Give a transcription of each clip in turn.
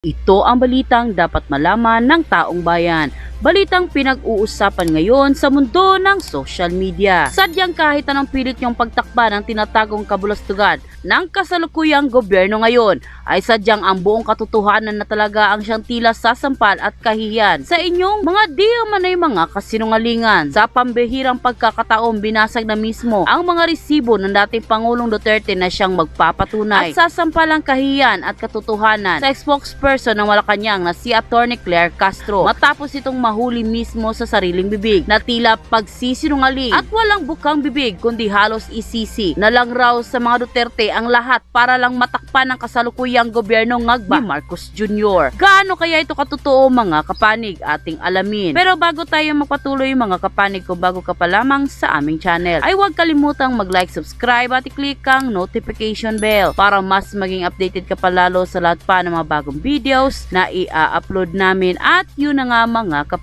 Ito ang balitang dapat malaman ng taong bayan. Balitang pinag-uusapan ngayon sa mundo ng social media. Sadyang kahit anong pilit niyong pagtakba ng tinatagong kabulastugan ng kasalukuyang gobyerno ngayon, ay sadyang ang buong katotohanan na talaga ang siyang tila sasampal at kahiyan sa inyong mga di manay mga kasinungalingan. Sa pambihirang pagkakataong binasag na mismo ang mga resibo ng dating Pangulong Duterte na siyang magpapatunay at sasampal ang kahiyan at katotohanan sa spokesperson ng Malacanang na si Attorney Claire Castro matapos itong mahuli mismo sa sariling bibig na tila pagsisinungaling at walang bukang bibig kundi halos isisi na lang raw sa mga Duterte ang lahat para lang matakpan ng kasalukuyang gobyerno ngagba ni Marcos Jr. Gaano kaya ito katotoo mga kapanig ating alamin. Pero bago tayo magpatuloy mga kapanig kung bago ka pa lamang sa aming channel ay huwag kalimutang mag-like, subscribe at i-click ang notification bell para mas maging updated ka palalo sa lahat pa ng mga bagong videos na i-upload namin at yun na nga mga kapanig.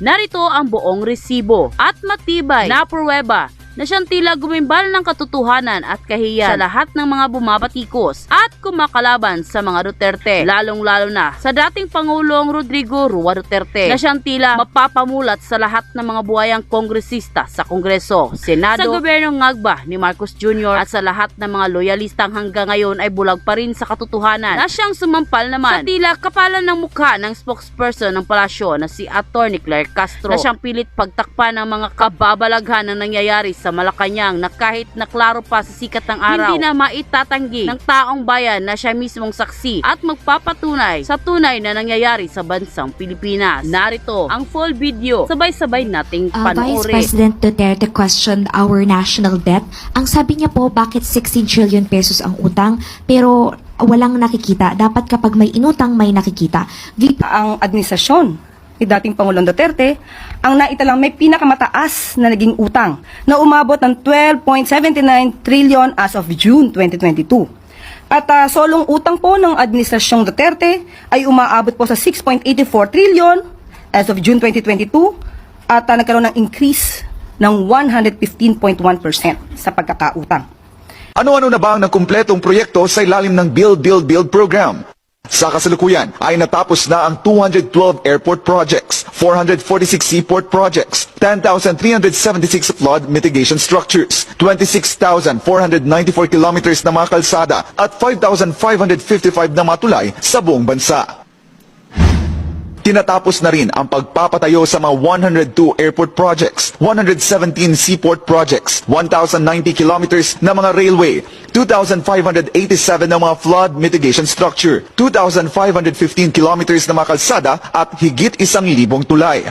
Narito ang buong resibo at matibay na pruweba na siyang tila gumimbal ng katotohanan at kahiyan sa lahat ng mga bumabatikos at kumakalaban sa mga Duterte, lalong-lalo na sa dating Pangulong Rodrigo Rua Duterte na siyang tila mapapamulat sa lahat ng mga buhayang kongresista sa Kongreso, Senado, sa gobyerno ngagba ni Marcos Jr. at sa lahat ng mga loyalistang hanggang ngayon ay bulag pa rin sa katotohanan. Na siyang sumampal naman. Sa tila kapalan ng mukha ng spokesperson ng palasyo na si Attorney Claire Castro. Na siyang pilit pagtakpan ng mga kababalaghan na nangyayari sa Malacanang na kahit naklaro pa sa sikat ng araw, hindi na maitatanggi ng taong bayan na siya mismong saksi at magpapatunay sa tunay na nangyayari sa bansang Pilipinas. Narito ang full video, sabay-sabay nating Uh, Vice panoorin. President Duterte questioned our national debt. Ang sabi niya po, bakit 16 trillion pesos ang utang, pero walang nakikita. Dapat kapag may inutang, may nakikita. Ang administrasyon ni dating Pangulong Duterte ang naitalang may pinakamataas na naging utang na umabot ng 12.79 trillion as of June 2022. At ah, solong utang po ng administrasyong Duterte ay umaabot po sa 6.84 trillion as of June 2022 at ah, nagkaroon ng increase ng 115.1% sa pagkakautang. Ano-ano na ba ang nagkumpletong proyekto sa ilalim ng Build Build Build program? Sa kasalukuyan ay natapos na ang 212 airport projects, 446 seaport projects, 10,376 flood mitigation structures, 26,494 kilometers na mga kalsada at 5,555 na matulay sa buong bansa. Tinatapos na rin ang pagpapatayo sa mga 102 airport projects, 117 seaport projects, 1,090 kilometers na mga railway, 2,587 na mga flood mitigation structure, 2,515 kilometers na mga kalsada at higit isang libong tulay.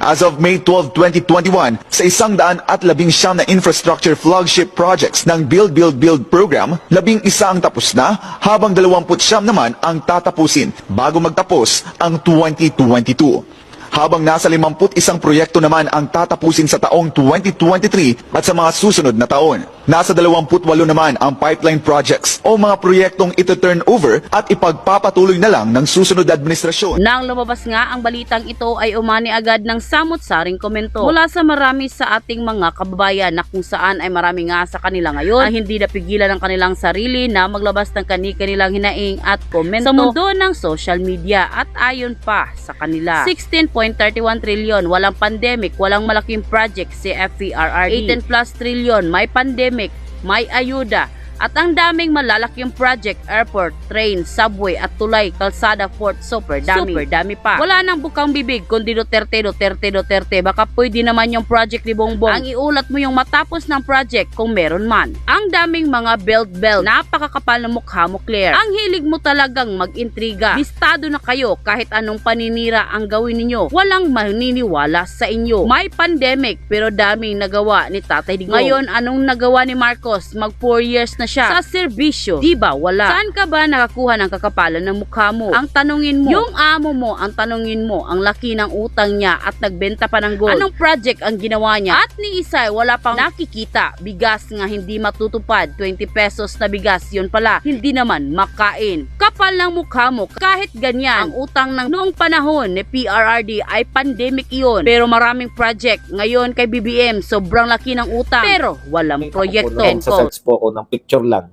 As of May 12, 2021, sa isang daan at labing siyam na infrastructure flagship projects ng Build Build Build program, labing isa ang tapos na, habang dalawamput siyam naman ang tatapusin bago magtapos ang 2022. Habang nasa 51 proyekto naman ang tatapusin sa taong 2023 at sa mga susunod na taon. Nasa 28 naman ang pipeline projects o mga proyektong ito turn over at ipagpapatuloy na lang ng susunod administrasyon. Nang lumabas nga ang balitang ito ay umani agad ng samot-saring komento mula sa marami sa ating mga kababayan na kung saan ay marami nga sa kanila ngayon ay hindi napigilan ng kanilang sarili na maglabas ng kani-kanilang hinaing at komento sa mundo ng social media at ayon pa sa kanila. 16.31 trillion walang pandemic walang malaking project si FERRD 18 plus trillion may pandemic may ayuda at ang daming malalaking project, airport, train, subway at tulay, kalsada, fort, super dami. Super dami pa. Wala nang bukang bibig kundi Duterte, Duterte, Duterte. Baka pwede naman yung project ni Bongbong. Ang iulat mo yung matapos ng project kung meron man. Ang daming mga belt belt. Napakakapal na mukha mo, Claire. Ang hilig mo talagang mag-intriga. Listado na kayo kahit anong paninira ang gawin ninyo. Walang maniniwala sa inyo. May pandemic pero daming nagawa ni Tatay Digong. Ngayon, anong nagawa ni Marcos? Mag 4 years na siya sa serbisyo. Di ba? Wala. Saan ka ba nakakuha ng kakapalan ng mukha mo? Ang tanungin mo, yung amo mo, ang tanungin mo, ang laki ng utang niya at nagbenta pa ng gold. Anong project ang ginawa niya? At ni Isay, wala pang nakikita. Bigas nga hindi matutupad. 20 pesos na bigas, yun pala. Hindi naman makain. Kapal ng mukha mo. Kahit ganyan, ang utang ng noong panahon ni PRRD ay pandemic iyon. Pero maraming project. Ngayon kay BBM, sobrang laki ng utang. Pero walang proyekto. Sa search po ako ng picture lang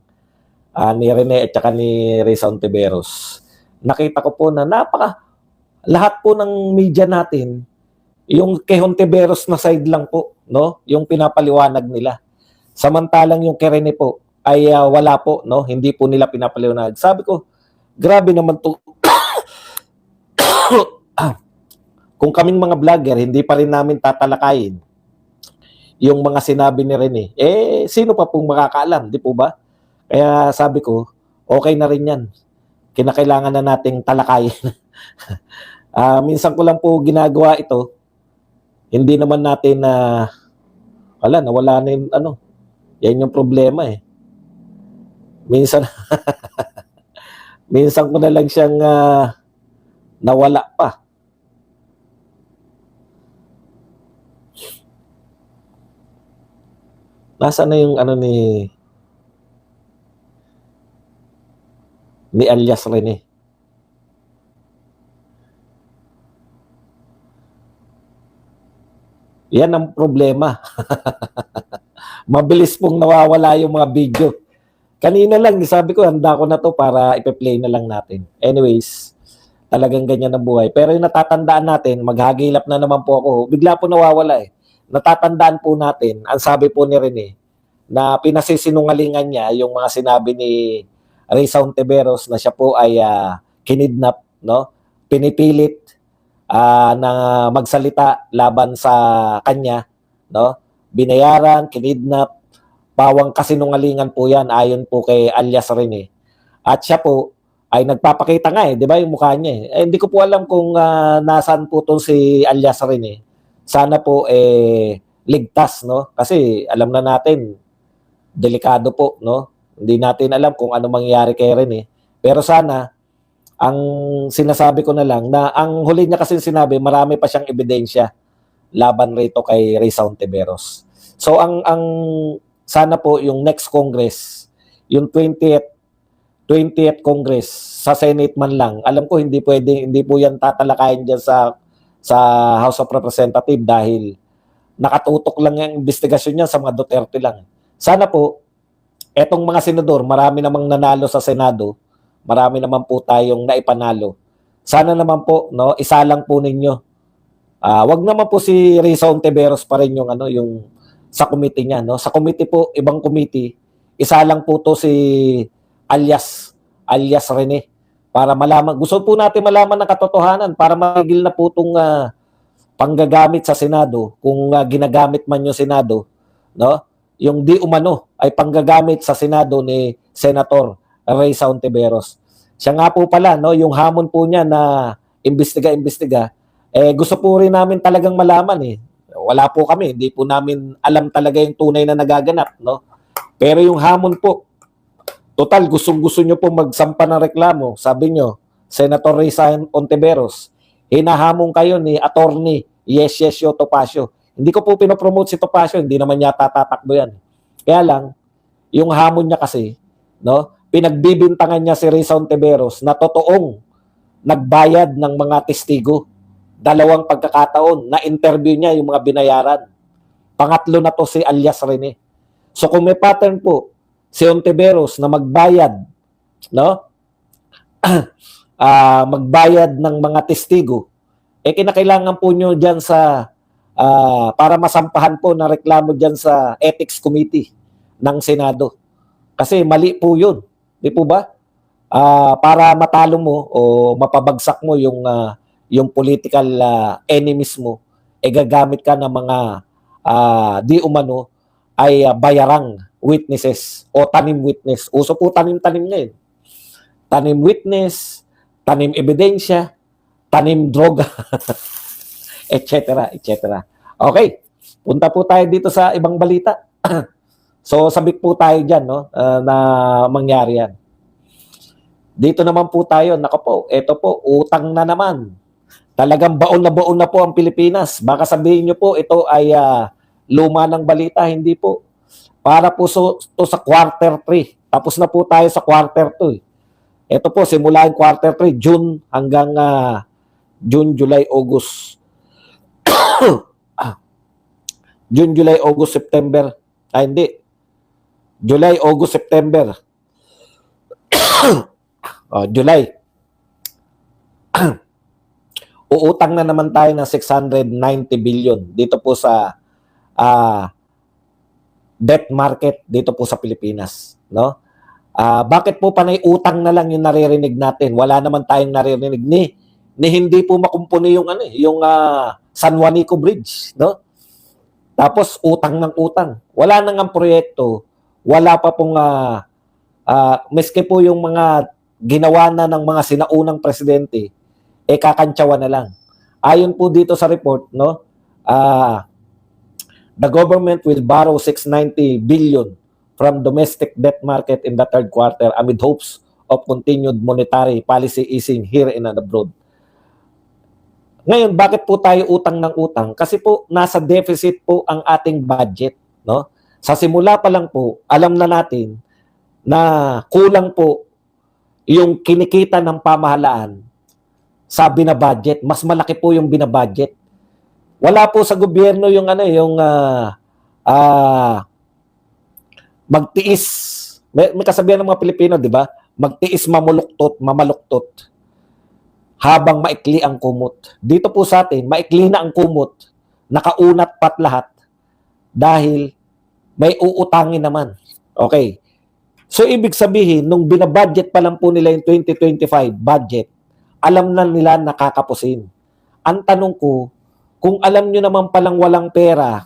ah, ni Rene at saka ni Reza Ontiveros. nakita ko po na napaka lahat po ng media natin yung kay Hontiveros na side lang po, no? Yung pinapaliwanag nila. Samantalang yung kay Rene po ay ah, wala po, no? Hindi po nila pinapaliwanag. Sabi ko, grabe naman to. Kung kaming mga vlogger, hindi pa rin namin tatalakayin yung mga sinabi ni Rene. Eh, sino pa pong makakaalam, di po ba? Kaya sabi ko, okay na rin yan. Kinakailangan na nating talakayin. Ah, minsan ko lang po ginagawa ito. Hindi naman natin na wala, nawala na yung ano. Yan yung problema eh. Minsan minsan ko na lang siyang ah, nawala pa. Nasaan na yung ano ni ni alias Rene? Yan ang problema. Mabilis pong nawawala yung mga video. Kanina lang, sabi ko, handa ko na to para ipe-play na lang natin. Anyways, talagang ganyan ang buhay. Pero yung natatandaan natin, maghagilap na naman po ako. Bigla po nawawala eh. Natatandaan po natin, ang sabi po ni Rene, na pinasisinungalingan niya yung mga sinabi ni Risa Ontiveros na siya po ay ah, kinidnap, no? Pinipilit ah, na magsalita laban sa kanya, no? Binayaran, kinidnap, pawang kasinungalingan po 'yan ayon po kay alias Rene. At siya po ay nagpapakita nga eh, 'di ba, yung mukha niya eh. eh hindi ko po alam kung ah, nasaan po tong si alias Rene. Sana po eh ligtas, no? Kasi alam na natin delikado po, no? Hindi natin alam kung ano mangyayari kay Rene. Pero sana ang sinasabi ko na lang na ang huli niya kasi sinabi, marami pa siyang ebidensya laban rito kay Risa Ontiveros. So ang ang sana po yung next Congress, yung 20th 20th Congress sa Senate man lang. Alam ko hindi pwede hindi po yan tatalakayin diyan sa sa House of Representative dahil nakatutok lang yung investigasyon niya sa mga Duterte lang. Sana po etong mga senador, marami namang nanalo sa Senado, marami naman po tayong naipanalo. Sana naman po, no, isa lang po ninyo. Ah, wag naman po si Risa Ontiveros pa rin yung ano, yung sa committee niya, no. Sa committee po, ibang committee, isa lang po to si alias alias Rene para malaman gusto po natin malaman ng katotohanan para magil na po itong ah, panggagamit sa Senado kung ah, ginagamit man yung Senado no yung di umano ay panggagamit sa Senado ni Senator Ray Ontiveros. Siya nga po pala, no, yung hamon po niya na imbestiga-imbestiga, eh gusto po rin namin talagang malaman eh. Wala po kami, hindi po namin alam talaga yung tunay na nagaganap, no. Pero yung hamon po, total gustong-gusto nyo po magsampa ng reklamo, sabi nyo, Senator Ray Ontiveros, hinahamon kayo ni Attorney Yes Yes Yo Topacio. Hindi ko po pinopromote si Topacio, hindi naman yata tatakbo yan. Kaya lang, yung hamon niya kasi, no, pinagbibintangan niya si Risa Ontiveros na totoong nagbayad ng mga testigo. Dalawang pagkakataon na interview niya yung mga binayaran. Pangatlo na to si alias Rene. So kung may pattern po si Ontiveros na magbayad, no? ah magbayad ng mga testigo, eh kinakailangan po nyo dyan sa ah, para masampahan po na reklamo dyan sa Ethics Committee ng Senado. Kasi mali po yun. Di po ba? Ah, para matalo mo o mapabagsak mo yung ah, yung political ah, enemies mo, eh gagamit ka ng mga ah, di umano ay ah, bayarang witnesses o tanim witness. Uso po tanim-tanim ngayon. Tanim witness, tanim ebidensya, tanim droga, etc. etc. Okay, punta po tayo dito sa ibang balita. so sabik po tayo dyan no, ah, na mangyari yan. Dito naman po tayo, nako po, eto po, utang na naman. Talagang baon na baon na po ang Pilipinas. Baka sabihin nyo po, ito ay ah, luma ng balita, hindi po. Para po so, to sa quarter 3. Tapos na po tayo sa quarter 2. eh. Ito po, simula yung quarter 3, June hanggang ah, June, July, August. Ah. June, July, August, September. Ah, hindi. July, August, September. oh, July. uutang na naman tayo ng 690 billion dito po sa ah, debt market dito po sa Pilipinas, no? Ah, bakit po panay utang na lang yung naririnig natin? Wala naman tayong naririnig ni ni hindi po makumpuni yung ano eh, yung ah, San Juanico Bridge, no? Tapos utang ng utang. Wala nang ang proyekto, wala pa pong ah, ah, maski po yung mga ginawa na ng mga sinaunang presidente, eh kakantsawan na lang. Ayon po dito sa report, no? Ah, the government will borrow 690 billion from domestic debt market in the third quarter amid hopes of continued monetary policy easing here and abroad. Ngayon, bakit po tayo utang ng utang? Kasi po nasa deficit po ang ating budget, no? Sa simula pa lang po, alam na natin na kulang po yung kinikita ng pamahalaan sa binabudget. Mas malaki po yung binabudget. Wala po sa gobyerno yung ano, yung ah ah, magtiis. May, may kasabihan ng mga Pilipino, di ba? Magtiis mamuluktot, mamaluktot habang maikli ang kumot. Dito po sa atin, maikli na ang kumot, nakaunat pat lahat dahil may uutangin naman. Okay. So, ibig sabihin, nung binabudget pa lang po nila yung 2025 budget, alam na nila nakakapusin. Ang tanong ko, kung alam nyo naman palang walang pera,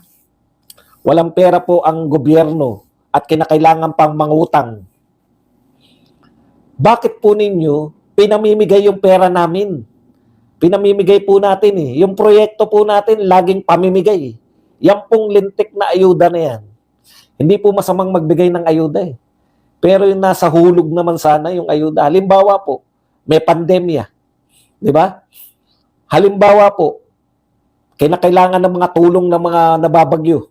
walang pera po ang gobyerno at kinakailangan pang mangutang, bakit po ninyo pinamimigay yung pera namin? Pinamimigay po natin eh. Yung proyekto po natin, laging pamimigay. Yan pong lintik na ayuda na yan. Hindi po masamang magbigay ng ayuda eh. Pero yung nasa hulog naman sana yung ayuda. Halimbawa po, may pandemya. Di ba? Halimbawa po, kinakailangan ng mga tulong ng mga nababagyo.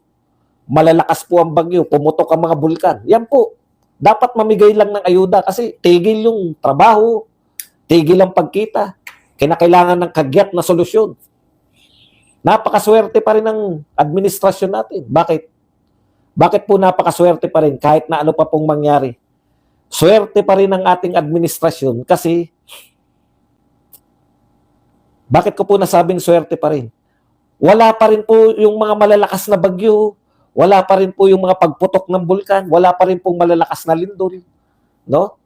Malalakas po ang bagyo, pumutok ang mga bulkan. Yan po, dapat mamigay lang ng ayuda kasi tigil yung trabaho, tigil ang pagkita. Kinakailangan ng kagyat na solusyon. Napakaswerte pa rin ng administrasyon natin. Bakit? Bakit po napakaswerte pa rin kahit na ano pa pong mangyari? Swerte pa rin ang ating administrasyon kasi bakit ko po nasabing swerte pa rin? Wala pa rin po yung mga malalakas na bagyo, wala pa rin po yung mga pagputok ng bulkan, wala pa rin pong malalakas na lindol. No?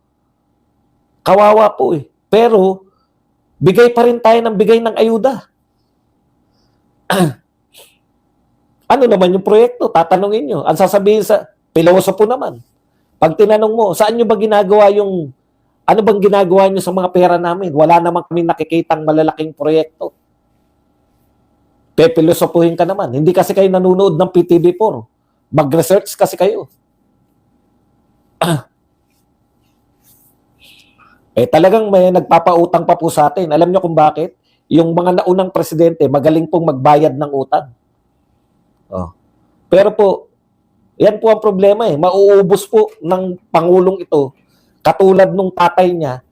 Kawawa po eh. Pero, bigay pa rin tayo ng bigay ng ayuda. ano naman yung proyekto? Tatanungin nyo. Ang sasabihin sa, pilosopo naman. Pag tinanong mo, saan nyo ba ginagawa yung, ano bang ginagawa nyo sa mga pera namin? Wala naman kami nakikitang malalaking proyekto. Pepilosopuhin ka naman. Hindi kasi kayo nanonood ng PTV4. Mag-research kasi kayo. eh talagang may nagpapautang pa po sa atin. Alam nyo kung bakit? Yung mga naunang presidente, magaling pong magbayad ng utang. Oh. Pero po, yan po ang problema eh. Mauubos po ng Pangulong ito, katulad nung tatay niya,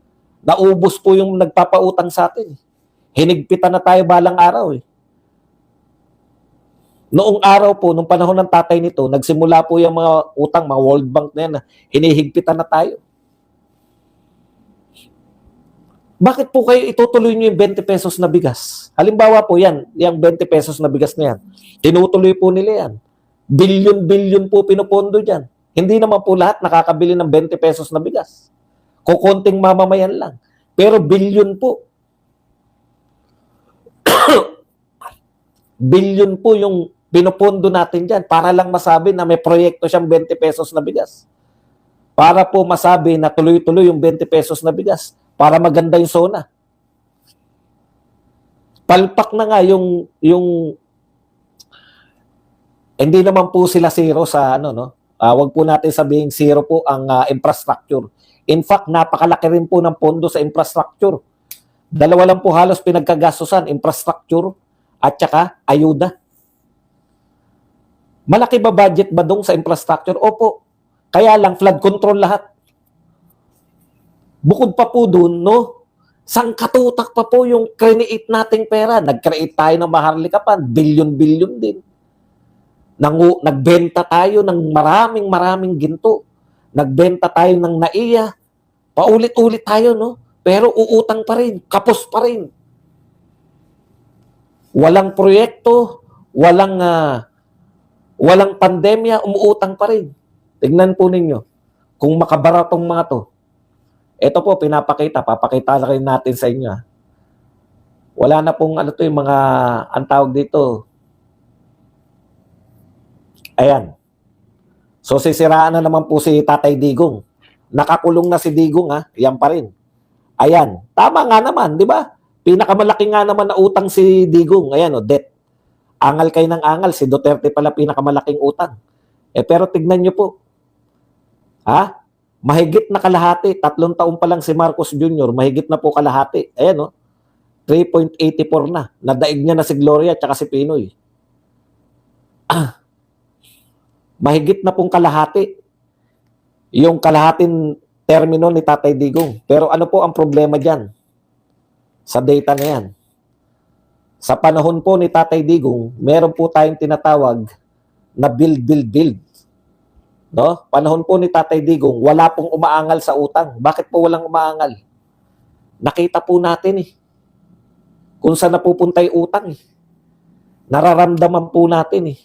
naubos po yung nagpapautang sa atin. Hinigpitan na tayo balang araw eh. Noong araw po, nung panahon ng tatay nito, nagsimula po yung mga utang, mga World Bank na yan, hinihigpitan na tayo. Bakit po kayo itutuloy nyo yung 20 pesos na bigas? Halimbawa po yan, yung 20 pesos na bigas na yan. Tinutuloy po nila yan. Bilyon-bilyon po pinupondo dyan. Hindi naman po lahat nakakabili ng 20 pesos na bigas. Kukunting mamamayan lang. Pero bilyon po. bilyon po yung pinupondo natin dyan para lang masabi na may proyekto siyang 20 pesos na bigas. Para po masabi na tuloy-tuloy yung 20 pesos na bigas para maganda yung zona. Palpak na nga yung yung hindi naman po sila zero sa ano no. Ah, wag po natin sabihin zero po ang ah, infrastructure. In fact, napakalaki rin po ng pondo sa infrastructure. Dalawa lang po halos pinagkagastusan, infrastructure at saka ayuda. Malaki ba budget ba dong sa infrastructure? Opo. Kaya lang flood control lahat. Bukod pa po doon, no? Sangkatutak pa po yung create nating pera. Nag-create tayo ng maharlikapan. Bilyon-bilyon din. Nangu, nagbenta tayo ng maraming maraming ginto. Nagbenta tayo ng naiya. Paulit-ulit tayo, no? Pero uutang pa rin. Kapos pa rin. walang proyekto, walang ah, walang pandemya, umuutang pa rin. Tignan po ninyo kung makabara tong mga to. Ito po, pinapakita, papakita na rin natin sa inyo. ah. Wala na pong ano to yung mga, ang tawag dito. Ayan. So sisiraan na naman po si Tatay Digong. Nakakulong na si Digong ha, yan pa rin. Ayan, tama nga naman, di ba? Pinakamalaki nga naman na utang si Digong. Ayan o, debt. Angal kayo ng angal, si Duterte pala pinakamalaking utang. Eh pero tignan nyo po. Ha? Mahigit na kalahati. Tatlong taon pa lang si Marcos Jr. Mahigit na po kalahati. Ayan o. 3.84 na. Nadaig niya na si Gloria at si Pinoy. Ah. Mahigit na pong kalahati. Yung kalahating termino ni Tatay Digong. Pero ano po ang problema dyan? Sa data na yan. Sa panahon po ni Tatay Digong, meron po tayong tinatawag na build, build, build. No? Panahon po ni Tatay Digong, wala pong umaangal sa utang. Bakit po walang umaangal? Nakita po natin eh. Kung saan napupunta yung utang eh. Nararamdaman po natin eh.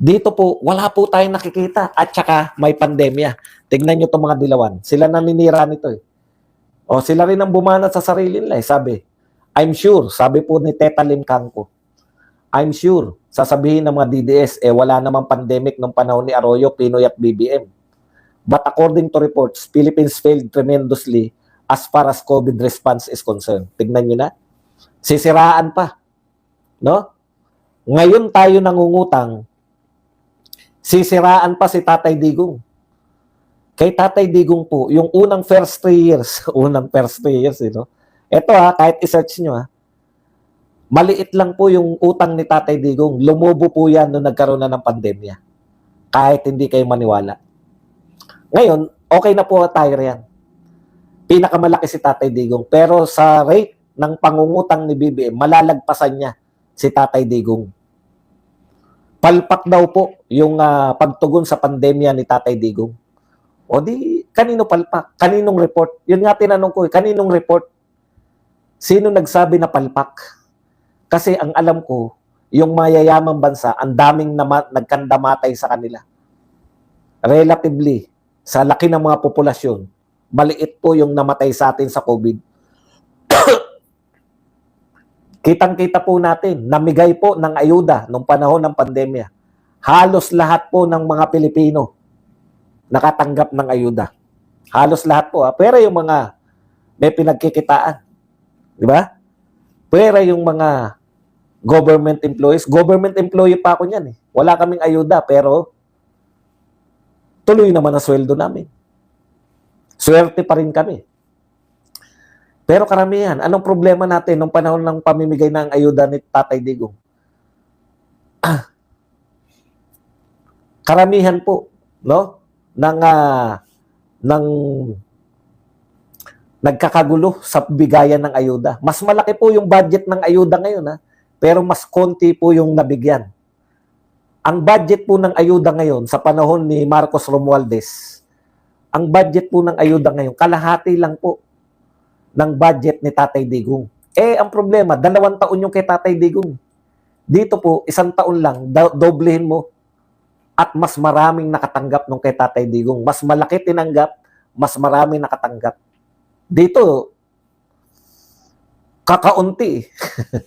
Dito po, wala po tayong nakikita. At saka may pandemya. Tignan nyo itong mga dilawan. Sila naninira nito eh. O sila rin ang bumanat sa sarili nila eh. Sabi, I'm sure, sabi po ni Teta Lim Kangko, I'm sure, sasabihin ng mga DDS, eh wala namang pandemic nung panahon ni Arroyo, Pinoy at BBM. But according to reports, Philippines failed tremendously as far as COVID response is concerned. Tignan nyo na. Sisiraan pa. No? Ngayon tayo nangungutang, sisiraan pa si Tatay Digong. Kay Tatay Digong po, yung unang first three years, unang first three years, you know, ito ha, kahit i-search nyo ha, maliit lang po yung utang ni Tatay Digong. Lumubo po yan nung nagkaroon na ng pandemya. Kahit hindi kayo maniwala. Ngayon, okay na po tayo riyan. Pinakamalaki si Tatay Digong. Pero sa rate ng pangungutang ni BBM, malalagpasan niya si Tatay Digong. Palpak daw po yung ah, pagtugon sa pandemya ni Tatay Digong. O di, kanino palpak? Kaninong report? Yun nga tinanong ko, eh, kaninong report? Sino nagsabi na palpak? Kasi ang alam ko, yung mayayamang bansa, ang daming nama, nagkandamatay sa kanila. Relatively, sa laki ng mga populasyon, maliit po yung namatay sa atin sa COVID. Kitang-kita po natin, namigay po ng ayuda nung panahon ng pandemya. Halos lahat po ng mga Pilipino nakatanggap ng ayuda. Halos lahat po. Ha? Pero yung mga may pinagkikitaan. Di ba? Pero yung mga government employees, government employee pa ako niyan eh. Wala kaming ayuda pero tuloy naman ang sweldo namin. Swerte pa rin kami. Pero karamihan, anong problema natin nung panahon ng pamimigay ng ayuda ni Tatay Digong? Ah, karamihan po, no? ng ah, ng nagkakagulo sa bigayan ng ayuda. Mas malaki po yung budget ng ayuda ngayon ha, pero mas konti po yung nabigyan. Ang budget po ng ayuda ngayon sa panahon ni Marcos Romualdez, ang budget po ng ayuda ngayon, kalahati lang po ng budget ni Tatay Digong. Eh, ang problema, dalawang taon yung kay Tatay Digong. Dito po, isang taon lang, do- doblehin mo at mas maraming nakatanggap nung kay Tatay Digong. Mas malaki tinanggap, mas maraming nakatanggap. Dito, kakaunti.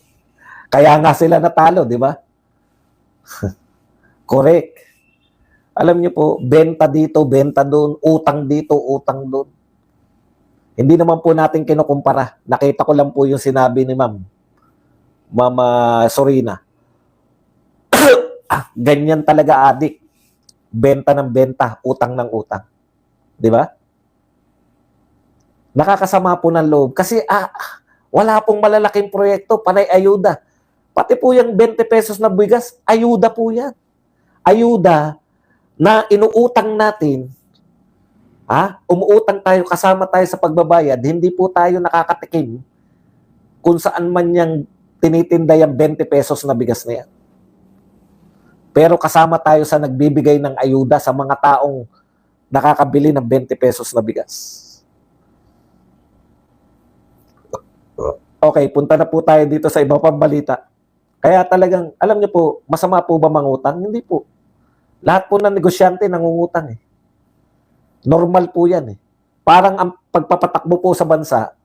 Kaya nga sila natalo, di ba? Correct. Alam niyo po, benta dito, benta doon, utang dito, utang doon. Hindi naman po natin kinukumpara. Nakita ko lang po yung sinabi ni Ma'am. Mama Sorina. ah, ganyan talaga adik. Benta ng benta, utang ng utang. Di ba? Nakakasama po ng loob. Kasi ah, wala pong malalaking proyekto, panay ayuda. Pati po yung 20 pesos na bigas, ayuda po yan. Ayuda na inuutang natin, ha? umuutang tayo, kasama tayo sa pagbabayad, hindi po tayo nakakatikim kung saan man yung tinitinda yung 20 pesos na bigas na yan. Pero kasama tayo sa nagbibigay ng ayuda sa mga taong nakakabili ng 20 pesos na bigas. Okay, punta na po tayo dito sa iba pang balita. Kaya talagang, alam niyo po, masama po ba mangutang? Hindi po. Lahat po ng negosyante nangungutang eh. Normal po yan eh. Parang ang pagpapatakbo po sa bansa,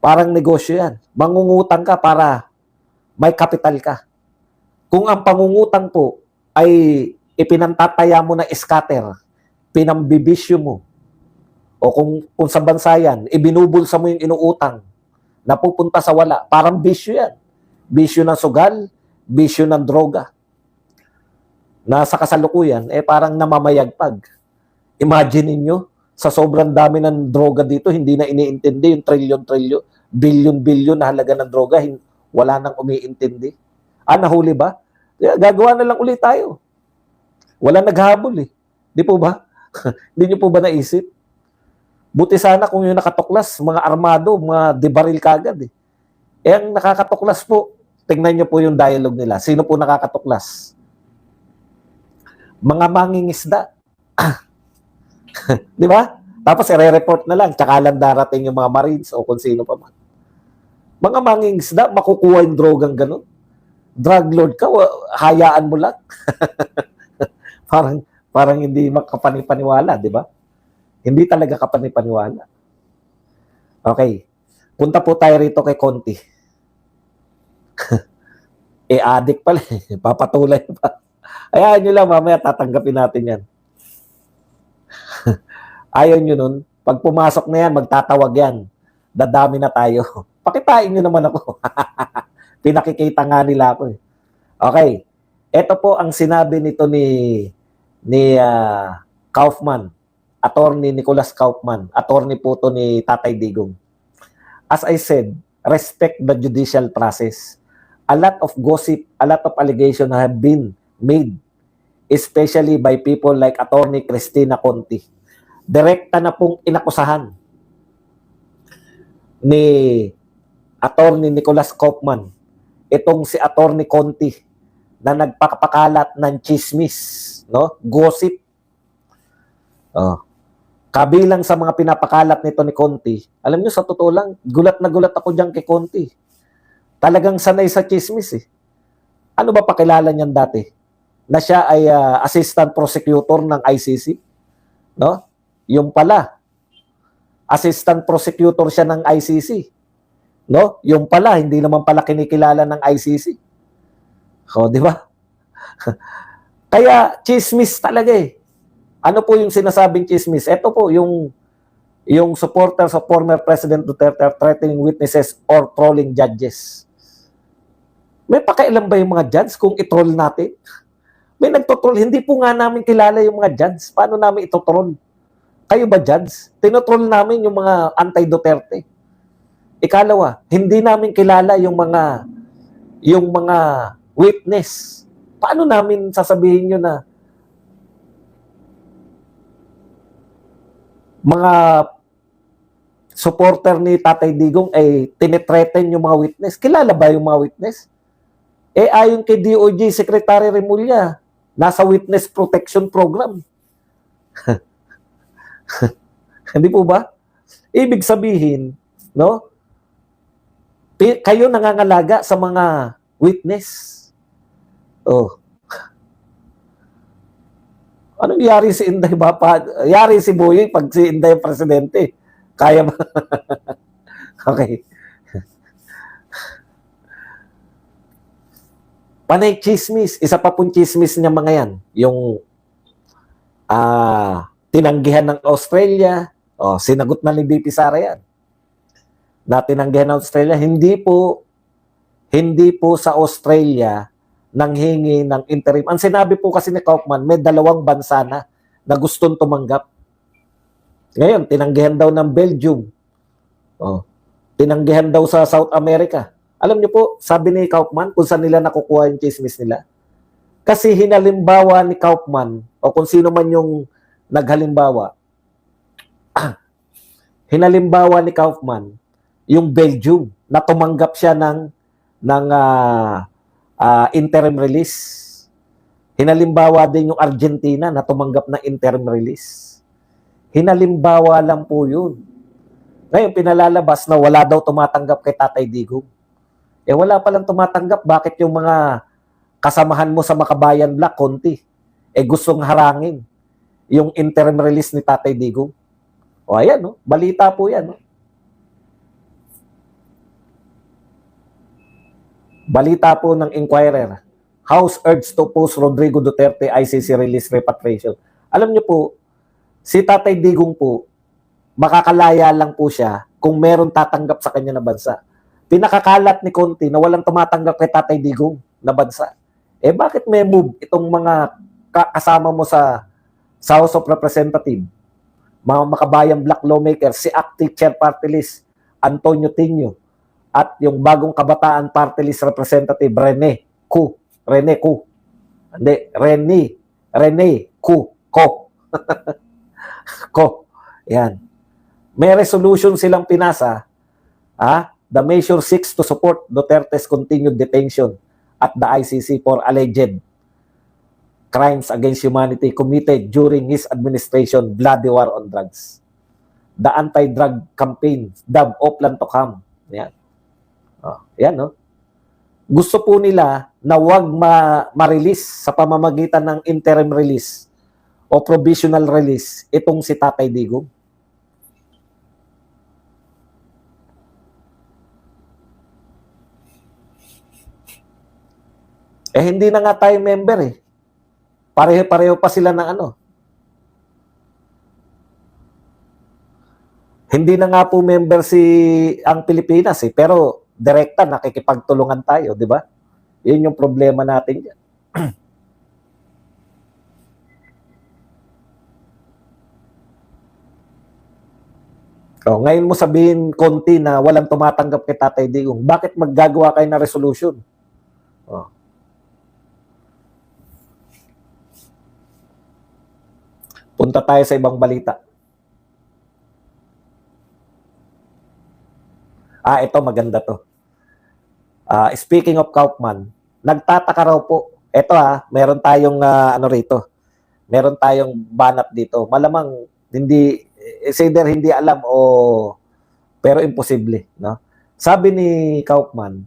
parang negosyo yan. Mangungutang ka para may kapital ka. Kung ang pangungutang po ay ipinantataya mo na scatter, pinambibisyo mo, o kung, kung sa bansa yan, ibinubulsa mo yung inuutang, napupunta sa wala, parang bisyo yan. Bisyo ng sugal, bisyo ng droga. Nasa kasalukuyan, eh parang namamayagpag. Imagine niyo sa sobrang dami ng droga dito, hindi na iniintindi yung trilyon-trilyon, bilyon-bilyon na halaga ng droga, wala nang umiintindi. Ah, nahuli ba? Gagawa na lang ulit tayo. Wala naghabol eh. Di po ba? Hindi niyo po ba naisip? Buti sana kung yung nakatuklas, mga armado, mga debaril kagad eh. Eh, ang nakakatuklas po, tingnan niyo po yung dialogue nila. Sino po nakakatuklas? Mga mangingisda. Di ba? Tapos i-report na lang, tsaka lang darating yung mga marines o kung sino pa man. Mga mangingisda, makukuha yung drogang ganun. Drug lord ka, hayaan mo lang. parang parang hindi makapanipaniwala, di ba? Hindi talaga kapanipaniwala. Okay. Punta po tayo rito kay Conti. eh, addict pala. eh. Papatuloy pa. Ayaw nyo lang, mamaya tatanggapin natin yan. Ayaw nyo nun, pag pumasok na yan, magtatawag yan. Dadami na tayo. Pakitain nyo naman ako. Pinakikita nga nila ako eh. Okay. Ito po ang sinabi nito ni ni ah, Kaufman, attorney Nicholas Kaufman, attorney po to ni Tatay Digong. As I said, respect the judicial process. A lot of gossip, a lot of allegations have been made, especially by people like attorney Christina Conti. Direkta na pong inakusahan ni attorney Nicholas Kaufman itong si attorney Conti na nagpapakalat ng chismis, no? Gossip. Oh. Kabilang sa mga pinapakalat nito ni Conti, alam niyo sa totoo lang, gulat na gulat ako diyan kay Conti. Talagang sanay sa chismis eh. Ano ba pakilala niyan dati? Na siya ay ah, assistant prosecutor ng ICC, no? Yung pala, assistant prosecutor siya ng ICC. No? Yung pala, hindi naman pala kinikilala ng ICC. O, di ba? Kaya, chismis talaga eh. Ano po yung sinasabing chismis? Ito po, yung yung supporters of former President Duterte are threatening witnesses or trolling judges. May pakailan ba yung mga judge kung itroll natin? May nagtotroll. Hindi po nga namin kilala yung mga judge. Paano namin itotroll? Kayo ba judge? Tinotroll namin yung mga anti-Duterte. Ikalawa, hindi namin kilala yung mga yung mga witness. Paano namin sasabihin nyo na mga supporter ni Tatay Digong ay tinitreaten yung mga witness. Kilala ba yung mga witness? Eh ayon kay DOJ Secretary Remulla, nasa witness protection program. Hindi po ba? Ibig sabihin, no? Kayo nangangalaga sa mga witness. Oh. Ano yari si Inday ba? Yari si Boy pag si Inday presidente. Kaya ba? okay. Panay chismis. Isa pa pong chismis niya mga yan. Yung ah tinanggihan ng Australia. Oh, sinagot na ni BP Sara yan. Na tinanggihan ng Australia. Hindi po hindi po sa Australia nang hingi ng interim. Ang sinabi po kasi ni Kaufman, may dalawang bansa na na gustong tumanggap. Ngayon, tinanggihan daw ng Belgium. Oh, tinanggihan daw sa South America. Alam niyo po, sabi ni Kaufman, kung saan nila nakukuha yung chismis nila. Kasi hinalimbawa ni Kaufman, o kung sino man yung naghalimbawa, hinalimbawa ni Kaufman, yung Belgium, na tumanggap siya ng, ng ah, ah, interim release. Hinalimbawa din yung Argentina na tumanggap ng interim release. Hinalimbawa lang po yun. Ngayon, pinalalabas na wala daw tumatanggap kay Tatay Digong. Eh wala palang tumatanggap. Bakit yung mga kasamahan mo sa Makabayan Black, konti? Eh gustong harangin yung interim release ni Tatay Digong. O ayan, no? balita po yan. No? Balita po ng Inquirer. House urged to post Rodrigo Duterte ICC release repatriation. Alam niyo po, si Tatay Digong po, makakalaya lang po siya kung meron tatanggap sa kanya na bansa. Pinakakalat ni Conti na walang tumatanggap kay Tatay Digong na bansa. Eh bakit may move itong mga ka- kasama mo sa, sa House of Representatives, mga makabayang black lawmakers, si Active Chair Party List, Antonio Tinio, at yung bagong kabataan party list representative, Rene Ku. Rene Ku. Hindi, Rene. Rene Ku. Ko. Ko. Yan. May resolution silang pinasa, ah, the measure seeks to support Duterte's continued detention at the ICC for alleged crimes against humanity committed during his administration bloody war on drugs. The anti-drug campaign, dub Oplan to come. Yan. Oh, yan, no? Gusto po nila na wag ma- ma-release sa pamamagitan ng interim release o provisional release itong si Tatay Digong. Eh hindi na nga tayo member eh. Pareho-pareho pa sila ng ano. Hindi na nga po member si ang Pilipinas eh, pero direkta nakikipagtulungan tayo, di ba? Yun yung problema natin dyan. Oh, ngayon mo sabihin konti na walang tumatanggap kay Tatay Digong. Bakit maggagawa kayo ng resolution? Oh. Punta tayo sa ibang balita. Ah, ito maganda to. Ah, speaking of Kaufman, nagtataka raw po. Ito ah, meron tayong ah, ano rito. Meron tayong banat dito. Malamang hindi it's either hindi alam o pero imposible, no? Sabi ni Kaufman,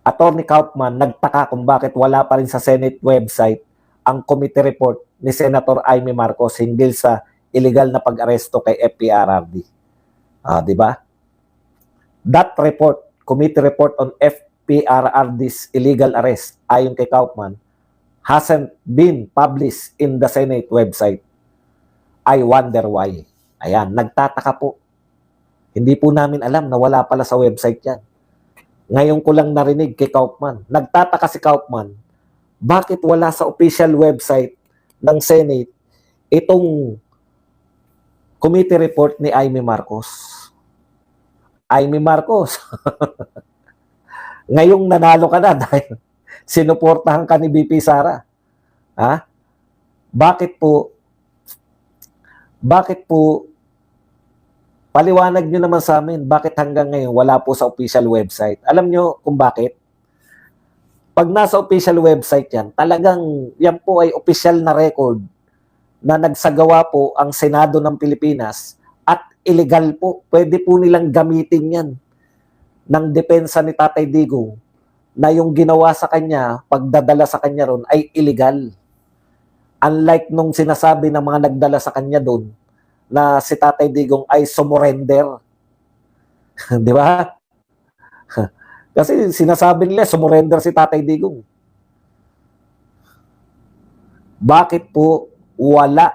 Attorney Kaufman nagtaka kung bakit wala pa rin sa Senate website ang committee report ni Senator Amy Marcos hinggil sa illegal na pag-aresto kay FPRRD. Ah, di ba? That report, committee report on FPRRD's illegal arrest, ayon kay Kaufman, hasn't been published in the Senate website. I wonder why. Ayan, nagtataka po. Hindi po namin alam na wala pala sa website yan. Ngayon ko lang narinig kay Kaufman. Nagtataka si Kaufman, bakit wala sa official website ng Senate itong committee report ni Amy Marcos? Amy Marcos, ngayong nanalo ka na dahil sinuportahan ka ni BP Sara. Ha? Bakit po bakit po paliwanag nyo naman sa amin bakit hanggang ngayon wala po sa official website. Alam nyo kung bakit? Pag nasa official website yan, talagang yan po ay official na record na nagsagawa po ang Senado ng Pilipinas illegal po. Pwede po nilang gamitin yan ng depensa ni Tatay Digong na yung ginawa sa kanya, pagdadala sa kanya ron ay illegal. Unlike nung sinasabi ng mga nagdala sa kanya doon na si Tatay Digong ay sumurrender. Di ba? Kasi sinasabi nila sumurrender si Tatay Digong. Bakit po wala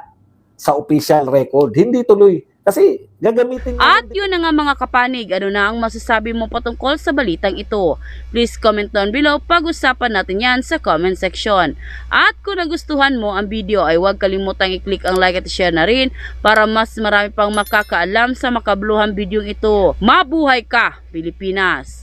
sa official record? Hindi tuloy. Kasi gagamitin At yun na nga mga kapanig, ano na ang masasabi mo patungkol sa balitang ito? Please comment down below, pag-usapan natin yan sa comment section. At kung nagustuhan mo ang video ay huwag kalimutang i-click ang like at share na rin para mas marami pang makakaalam sa makabuluhang video ito. Mabuhay ka, Pilipinas!